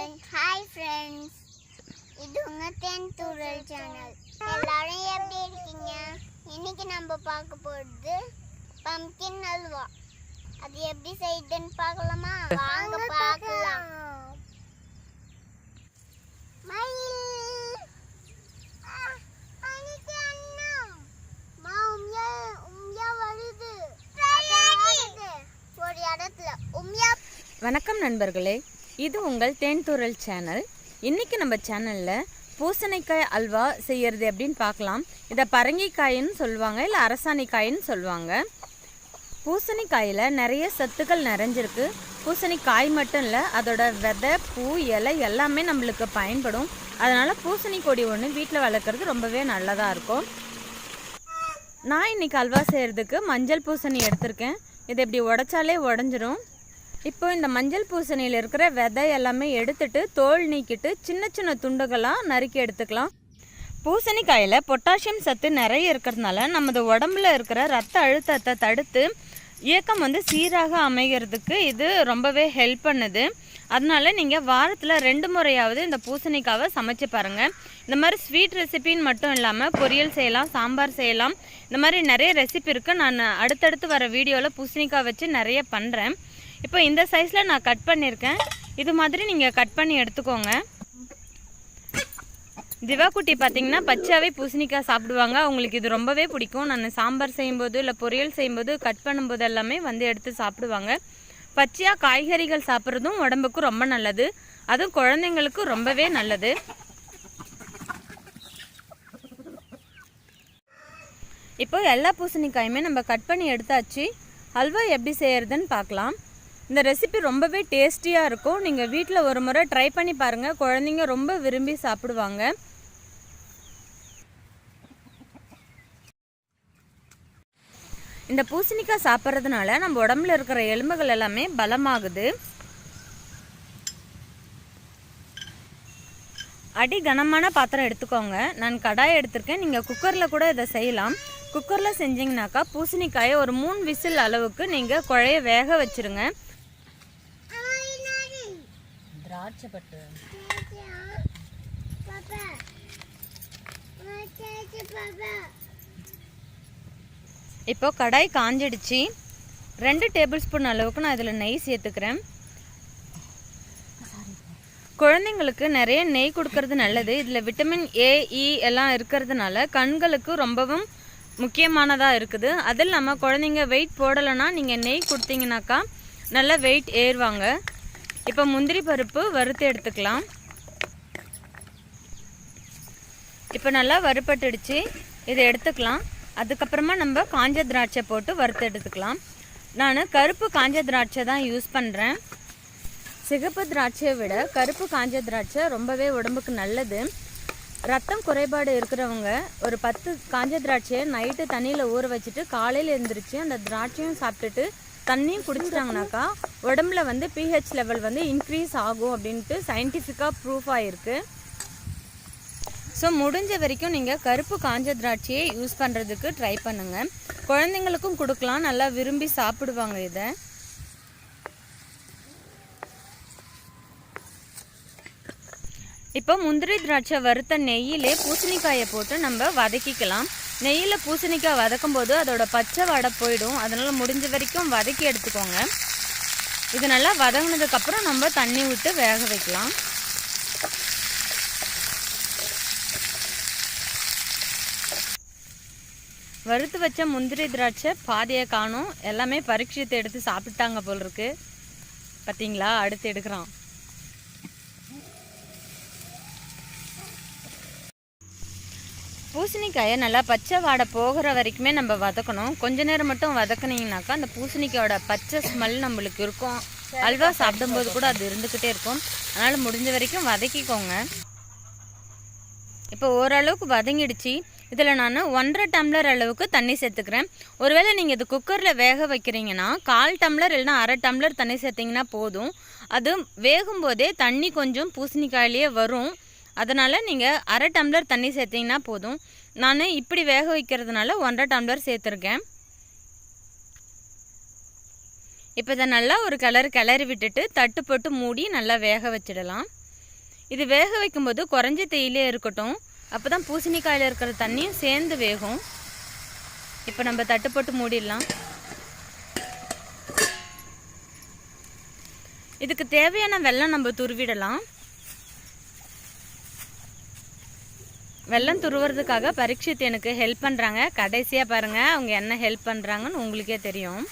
Hi friends இது உங்க தென்தூரல் channel எல்லாரும் எப்படி இருக்கீங்க? இன்னைக்கு நம்ம பார்க்க போறது பம்கின் அல்வா. அது எப்படி செய்யுதுன்னு பார்க்கலாமா? வாங்க பார்க்கலாம். வணக்கம் நண்பர்களே. இது உங்கள் தேன்தூரல் சேனல். இன்றைக்கி நம்ம சேனலில் பூசணிக்காய் அல்வா செய்கிறது அப்படின்னு பார்க்கலாம். இதை பரங்கிக்காயின்னு சொல்லுவாங்க இல்லை அரசாணிக்காயின்னு சொல்லுவாங்க. பூசணிக்காயில் நிறைய சத்துக்கள் நிறைஞ்சிருக்கு. பூசணிக்காய் மட்டும் இல்லை அதோட விதை பூ இலை எல்லாமே நம்மளுக்கு பயன்படும். அதனால் பூசணி கொடி ஒன்று வீட்டில் வளர்க்குறது ரொம்பவே நல்லதாக இருக்கும். நான் இன்னைக்கு அல்வா செய்கிறதுக்கு மஞ்சள் பூசணி எடுத்திருக்கேன். இதை இப்படி உடைச்சாலே உடஞ்சிரும். இப்போ இந்த மஞ்சள் பூசணியில் இருக்கிற விதை எல்லாமே எடுத்துட்டு தோல் நீக்கிட்டு சின்ன சின்ன துண்டுகளாக நறுக்கி எடுத்துக்கலாம். பூசணிக்காயில் பொட்டாசியம் சத்து நிறைய இருக்கிறதுனால நமது உடம்புல இருக்கிற ரத்த அழுத்தத்தை தடுத்து இயக்கம் வந்து சீராக அமைகிறதுக்கு இது ரொம்பவே ஹெல்ப் பண்ணுது. அதனால நீங்கள் வாரத்தில் ரெண்டு முறையாவது இந்த பூசணிக்காவை சமைச்சு பாருங்கள் இந்த மாதிரி ஸ்வீட் ரெசிபின்னு மட்டும் இல்லாமல் பொரியல் செய்யலாம் சாம்பார் செய்யலாம். இந்த மாதிரி நிறைய ரெசிபி இருக்குது நான் அடுத்தடுத்து வர வீடியோவில் பூசணிக்காய் வச்சு நிறைய பண்ணுறேன் இப்போ இந்த சைஸில் நான் கட் பண்ணியிருக்கேன் இது மாதிரி நீங்கள் கட் பண்ணி எடுத்துக்கோங்க. திவாக்குட்டி பார்த்தீங்கன்னா பச்சாவே பூசணிக்காய் சாப்பிடுவாங்க. அவங்களுக்கு இது ரொம்பவே பிடிக்கும். நான் சாம்பார் செய்யும்போது இல்லை பொரியல் செய்யும்போது கட் பண்ணும்போது எல்லாமே வந்து எடுத்து சாப்பிடுவாங்க. பச்சையாக காய்கறிகள் சாப்பிட்றதும் உடம்புக்கு ரொம்ப நல்லது. அதுவும் குழந்தைங்களுக்கு ரொம்பவே நல்லது. இப்போ எல்லா பூசணிக்காயுமே நம்ம கட் பண்ணி எடுத்தாச்சு. அல்வா எப்படி செய்யறதுன்னு பார்க்கலாம். இந்த ரெசிபி ரொம்பவே டேஸ்டியாக இருக்கும். நீங்கள் வீட்டில் ஒரு முறை ட்ரை பண்ணி பாருங்கள் குழந்தைங்க ரொம்ப விரும்பி சாப்பிடுவாங்க. இந்த பூசணிக்காய் சாப்பிட்றதுனால நம்ம உடம்புல இருக்கிற எலும்புகள் எல்லாமே பலமாகுது. அடி கனமான பாத்திரம் எடுத்துக்கோங்க. நான் கடாய் எடுத்திருக்கேன். நீங்கள் குக்கரில் கூட இதை செய்யலாம். குக்கரில் செஞ்சிங்கனாக்கா பூசணிக்காயை ஒரு மூணு விசில் அளவுக்கு நீங்கள் குழைய வேக வச்சிருங்க. திராட்சை பட்டு இப்போ கடாய் காஞ்சிடுச்சு ரெண்டு டேபிள் ஸ்பூன் அளவுக்கு நான் இதில் நெய் சேர்த்துக்கிறேன் குழந்தைங்களுக்கு நிறைய நெய் கொடுக்கறது நல்லது இதில் விட்டமின் ஏ இ எல்லாம் இருக்கிறதுனால கண்களுக்கு ரொம்பவும் முக்கியமானதாக இருக்குது அது இல்லாமல் குழந்தைங்க வெயிட் போடலைன்னா நீங்கள் நெய் கொடுத்தீங்கனாக்கா நல்லா வெயிட் ஏறுவாங்க இப்போ முந்திரி பருப்பு வறுத்து எடுத்துக்கலாம். இப்போ நல்லா வறுப்பட்டுடுச்சு இதை எடுத்துக்கலாம். அதுக்கப்புறமா நம்ம காஞ்ச திராட்சை போட்டு வறுத்து எடுத்துக்கலாம். நான் கருப்பு காஞ்ச திராட்சை தான் யூஸ் பண்ணுறேன் சிகப்பு திராட்சையை விட கருப்பு காஞ்ச திராட்சை ரொம்பவே உடம்புக்கு நல்லது. ரத்தம் குறைபாடு இருக்கிறவங்க ஒரு பத்து காஞ்ச திராட்சையை நைட்டு தண்ணியில் ஊற வச்சுட்டு காலையில் எழுந்திரிச்சு அந்த திராட்சையும் சாப்பிட்டுட்டு தண்ணியும் குடிச்சிட்டாங்கனாக்கா உடம்புல வந்து பிஹெச் லெவல் வந்து இன்க்ரீஸ் ஆகும் அப்படின்ட்டு சயின்டிஃபிக்காக ப்ரூஃப் ஆகிருக்கு ஸோ முடிஞ்ச வரைக்கும் நீங்கள் கருப்பு காஞ்ச திராட்சையை யூஸ் பண்ணுறதுக்கு ட்ரை பண்ணுங்கள் குழந்தைங்களுக்கும் கொடுக்கலாம் நல்லா விரும்பி சாப்பிடுவாங்க இதை. இப்போ முந்திரி திராட்சை வறுத்த நெய்யிலே பூசணிக்காயை போட்டு நம்ம வதக்கிக்கலாம். நெய்யில் பூசணிக்காய் வதக்கும் போது அதோட பச்சை வடை போயிடும். அதனால் முடிஞ்ச வரைக்கும் வதக்கி எடுத்துக்கோங்க. இது நல்லா வதங்கினதுக்கப்புறம் நம்ம தண்ணி விட்டு வேக வைக்கலாம். வறுத்து வச்ச முந்திரி திராட்சை பாதியை காணும். எல்லாமே பரீட்சித்து எடுத்து சாப்பிட்டாங்க போல் இருக்கு. பார்த்தீங்களா? அடுத்து எடுக்கிறான். பூசணிக்காயை நல்லா பச்சை வாடை போகிற வரைக்குமே நம்ம வதக்கணும். கொஞ்ச நேரம் மட்டும் வதக்குனீங்கனாக்கா அந்த பூசணிக்காயோட பச்சை ஸ்மெல் நம்மளுக்கு இருக்கும். அல்வா சாப்பிடும்போது கூட அது இருந்துக்கிட்டே இருக்கும். அதனால் முடிஞ்ச வரைக்கும் வதக்கிக்கோங்க. இப்போ ஓரளவுக்கு வதங்கிடுச்சு. இதில் நான் ஒன்றரை டம்ளர் அளவுக்கு தண்ணி சேர்த்துக்கிறேன். ஒருவேளை நீங்கள் இது குக்கரில் வேக வைக்கிறீங்கன்னா கால் டம்ளர் இல்லைனா அரை டம்ளர் தண்ணி சேர்த்திங்கன்னா போதும். அது வேகும்போதே தண்ணி கொஞ்சம் பூசணிக்காயிலேயே வரும். அதனால் நீங்கள் அரை டம்ளர் தண்ணி சேர்த்திங்கன்னா போதும். நான் இப்படி வேக வைக்கிறதுனால ஒன்றரை டம்ளர் சேர்த்துருக்கேன். இப்போ இதை நல்லா ஒரு கலர் கிளறி விட்டுட்டு தட்டு போட்டு மூடி நல்லா வேக வச்சிடலாம். இது வேக வைக்கும்போது குறைஞ்ச தேயிலே இருக்கட்டும் அப்போ தான் பூசணிக்காயில் இருக்கிற தண்ணியும் சேர்ந்து வேகும். இப்போ நம்ம தட்டு போட்டு மூடிடலாம். இதுக்கு தேவையான வெள்ளம் நம்ம துருவிடலாம். வெல்லம் துருவுறதுக்காக பரீட்சித் எனக்கு ஹெல்ப் பண்ணுறாங்க கடைசியாக பாருங்கள் அவங்க என்ன ஹெல்ப் பண்ணுறாங்கன்னு உங்களுக்கே தெரியும்.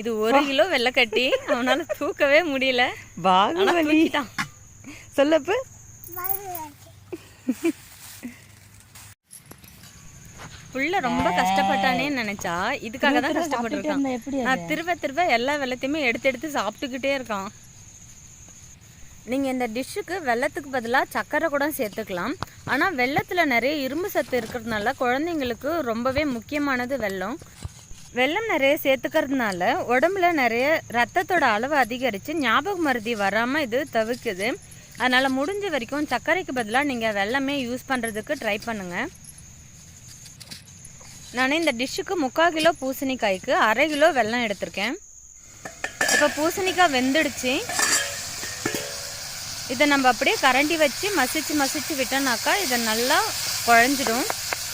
இது ஒரு கிலோ வெள்ளைக்கட்டி அவனால தூக்கவே முடியல. தூக்கிட்டான். சொல்லப்பு. புள்ள ரொம்ப கஷ்டப்பட்டானேன்னு நினைச்சா. இதுக்காக தான் கஷ்டப்பட்டுருக்கான். நான் திரும்ப திரும்ப எல்லா வெள்ளத்தையுமே எடுத்து எடுத்து சாப்பிட்டுக்கிட்டே இருக்கான். நீங்கள் இந்த டிஷ்ஷுக்கு வெள்ளத்துக்கு பதிலாக சக்கரை கூட சேர்த்துக்கலாம். ஆனால் வெள்ளத்தில் நிறைய இரும்பு சத்து இருக்கிறதுனால குழந்தைங்களுக்கு ரொம்பவே முக்கியமானது வெல்லம். வெல்லம் நிறைய சேர்த்துக்கிறதுனால உடம்புல நிறைய ரத்தத்தோட அளவு அதிகரித்து ஞாபக மருதி வராமல் இது தவிர்க்குது. அதனால் முடிஞ்ச வரைக்கும் சர்க்கரைக்கு பதிலாக நீங்கள் வெல்லமே யூஸ் பண்ணுறதுக்கு ட்ரை பண்ணுங்கள் நான் இந்த டிஷ்ஷுக்கு முக்கால் கிலோ பூசணிக்காய்க்கு அரை கிலோ வெல்லம் எடுத்திருக்கேன். இப்போ பூசணிக்காய் வெந்துடுச்சு. இதை நம்ம அப்படியே கரண்டி வச்சு மசிச்சு மசிச்சு விட்டோம்னாக்கா இதை நல்லா குழஞ்சிடும்.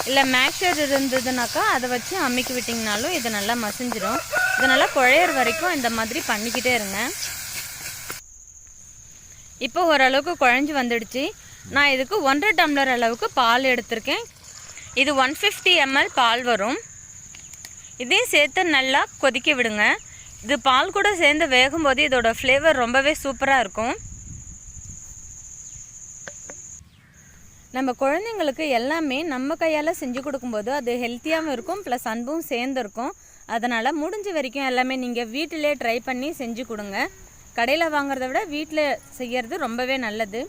இல்லை மேக்ஷர் இருந்ததுனாக்கா அதை வச்சு அம்மிக்கி விட்டிங்கனாலும் இது நல்லா மசிஞ்சிடும். இது நல்லா குழையிற வரைக்கும் இந்த மாதிரி பண்ணிக்கிட்டே இருங்க. இப்போ ஓரளவுக்கு குழஞ்சி வந்துடுச்சு. நான் இதுக்கு ஒன்றரை டம்ளர் அளவுக்கு பால் எடுத்திருக்கேன். இது ஒன் ஃபிஃப்டி எம்எல் பால் வரும். இதையும் சேர்த்து நல்லா கொதிக்க விடுங்க. இது பால் கூட சேர்ந்து வேகும்போது இதோட ஃப்ளேவர் ரொம்பவே சூப்பராக இருக்கும். நம்ம குழந்தைங்களுக்கு எல்லாமே நம்ம கையால் செஞ்சு கொடுக்கும்போது அது ஹெல்த்தியாகவும் இருக்கும் ப்ளஸ் அன்பும் சேர்ந்துருக்கும். அதனால் முடிஞ்ச வரைக்கும் எல்லாமே நீங்கள் வீட்டிலே ட்ரை பண்ணி செஞ்சு கொடுங்க. கடையில் வாங்குறத விட வீட்டில் செய்கிறது ரொம்பவே நல்லது.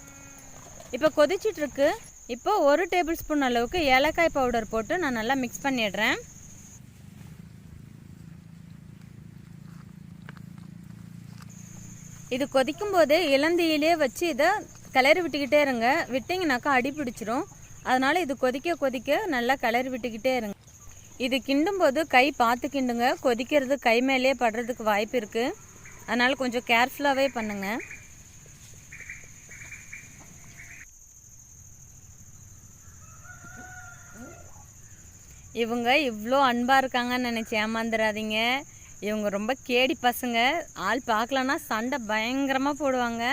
இப்போ கொதிச்சிட்ருக்கு இப்போ ஒரு டேபிள் ஸ்பூன் அளவுக்கு ஏலக்காய் பவுடர் போட்டு நான் நல்லா மிக்ஸ் பண்ணிடுறேன். இது கொதிக்கும் போது இளந்தியிலே வச்சு இதை கிளறி விட்டுக்கிட்டே இருங்க. விட்டிங்கனாக்கா அடி பிடிச்சிரும். அதனால் இது கொதிக்க கொதிக்க நல்லா கிளறி விட்டுக்கிட்டே இருங்க. இது கிண்டும் போது கை பார்த்து கிண்டுங்க. கொதிக்கிறது கை மேலேயே படுறதுக்கு வாய்ப்பு இருக்குது அதனால் கொஞ்சம் கேர்ஃபுல்லாகவே பண்ணுங்கள் இவங்க இவ்வளோ அன்பாக இருக்காங்கன்னு நினச்சி ஏமாந்துடாதீங்க இவங்க ரொம்ப கேடி பசங்க. ஆள் பார்க்கலன்னா சண்டை பயங்கரமாக போடுவாங்க.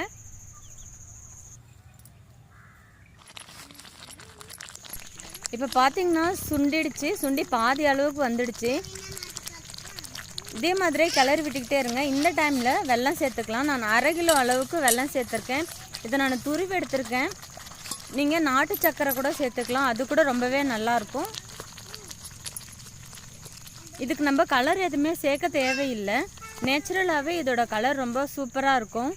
இப்போ பார்த்தீங்கன்னா சுண்டிடுச்சு. சுண்டி பாதி அளவுக்கு வந்துடுச்சு. இதே மாதிரி கிளறி விட்டுக்கிட்டே இருங்க. இந்த டைமில் வெள்ளம் சேர்த்துக்கலாம். நான் அரை கிலோ அளவுக்கு வெல்லம் சேர்த்துருக்கேன். இதை நான் துருவி எடுத்திருக்கேன். நீங்கள் நாட்டு சக்கரை கூட சேர்த்துக்கலாம். அது கூட ரொம்பவே நல்லாயிருக்கும் இதுக்கு நம்ம கலர் எதுவுமே சேர்க்க தேவையில்லை. நேச்சுரலாகவே இதோட கலர் ரொம்ப சூப்பராக இருக்கும்.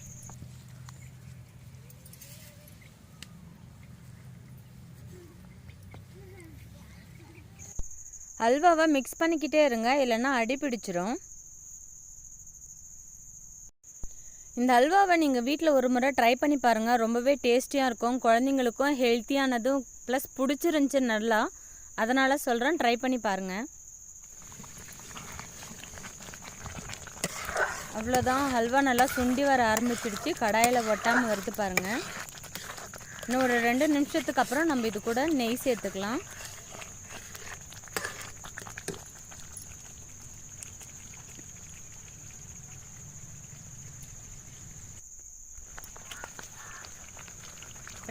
அல்வாவை மிக்ஸ் பண்ணிக்கிட்டே இருங்க இல்லைன்னா அடி பிடிச்சிரும். இந்த அல்வாவை நீங்கள் வீட்டில் ஒரு முறை ட்ரை பண்ணி பாருங்கள் ரொம்பவே டேஸ்டியாக இருக்கும் குழந்தைங்களுக்கும் ஹெல்த்தியானதும் ப்ளஸ் பிடிச்சிருந்துச்சி நல்லா அதனால் சொல்கிறேன் ட்ரை பண்ணி பாருங்கள் அவ்வளோதான் ஹல்வா நல்லா சுண்டி வர ஆரம்பிச்சிடுச்சு கடாயில் ஒட்டாமல் வருது பாருங்கள் இன்னும் ஒரு ரெண்டு நிமிஷத்துக்கு அப்புறம் நம்ம இது கூட நெய் சேர்த்துக்கலாம்.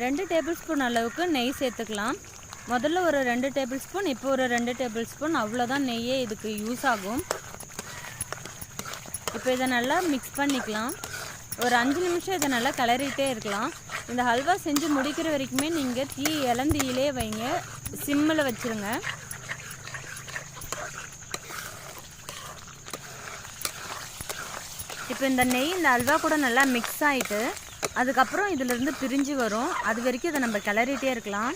ரெண்டு டேபிள் ஸ்பூன் அளவுக்கு நெய் சேர்த்துக்கலாம். முதல்ல ஒரு ரெண்டு டேபிள் ஸ்பூன் இப்போ ஒரு ரெண்டு டேபிள் ஸ்பூன் அவ்வளோதான் நெய்யே இதுக்கு யூஸ் ஆகும். இப்போ இதை நல்லா மிக்ஸ் பண்ணிக்கலாம். ஒரு அஞ்சு நிமிஷம் இதை நல்லா கிளறிட்டே இருக்கலாம். இந்த ஹல்வா செஞ்சு முடிக்கிற வரைக்குமே நீங்கள் தீ இளந்தீயிலே வைங்க. சிம்மில் வச்சுருங்க. இப்போ இந்த நெய் இந்த அல்வா கூட நல்லா மிக்ஸ் ஆகிட்டு அதுக்கப்புறம் இதிலிருந்து பிரிஞ்சு வரும். அது வரைக்கும் இதை நம்ம கிளறிட்டே இருக்கலாம்.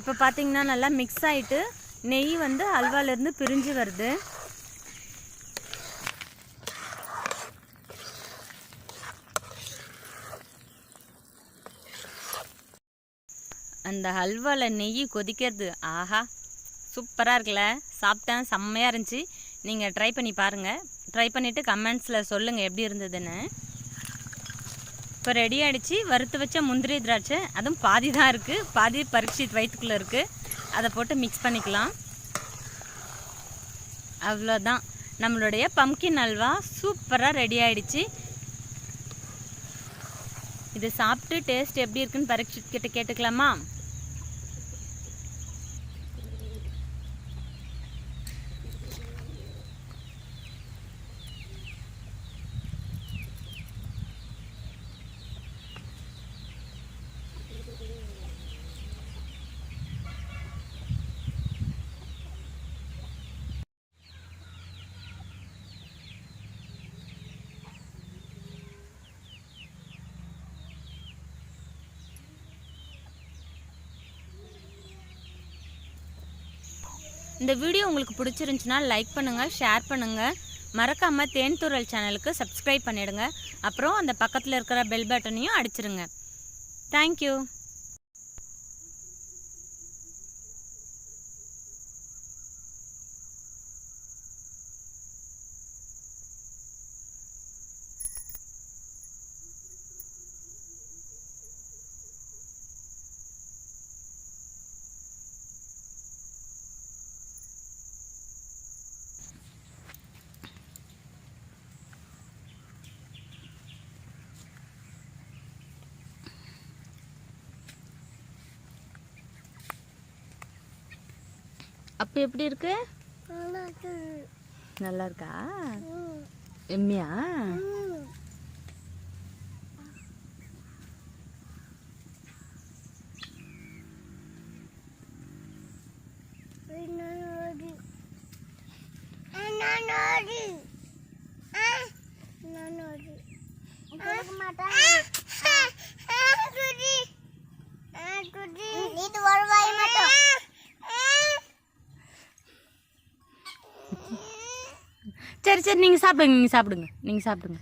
இப்போ பார்த்தீங்கன்னா நல்லா மிக்ஸ் ஆகிட்டு நெய் வந்து அல்வாலேருந்து பிரிஞ்சு வருது. அந்த ஹல்வாவில் நெய் கொதிக்கிறது ஆஹா சூப்பராக இருக்குல்ல. சாப்பிட்டேன் செம்மையாக இருந்துச்சு. நீங்கள் ட்ரை பண்ணி பாருங்கள் ட்ரை பண்ணிவிட்டு கமெண்ட்ஸில் சொல்லுங்கள் எப்படி இருந்ததுன்னு. இப்போ ரெடி ஆகிடுச்சு வறுத்து வச்ச முந்திரி திராட்சை அதுவும் பாதி தான் இருக்குது பாதி பரீட்சித் வயிற்றுக்குள்ளே இருக்குது அதை போட்டு மிக்ஸ் பண்ணிக்கலாம். அவ்வளோதான் நம்மளுடைய பம்கின் அல்வா சூப்பராக ரெடி ஆகிடுச்சி இது சாப்பிட்டு டேஸ்ட் எப்படி இருக்குன்னு பரீட்சித் கிட்ட கேட்டுக்கலாமா? இந்த வீடியோ உங்களுக்கு பிடிச்சிருந்துச்சுன்னா லைக் பண்ணுங்கள் ஷேர் பண்ணுங்கள் மறக்காமல் தேன் துறல் சேனலுக்கு சப்ஸ்கிரைப் பண்ணிவிடுங்க அப்புறம் அந்த பக்கத்தில் இருக்கிற பெல் பட்டனையும் அடிச்சிருங்க. தேங்க்யூ அப்போ எப்படி இருக்கு? நல்லா இருக்கா. எம்மியா? இது ஒரு வாய் மட்டும் சரி சரி நீங்கள் சாப்பிடுங்க நீங்கள் சாப்பிடுங்க நீங்கள் சாப்பிடுங்க.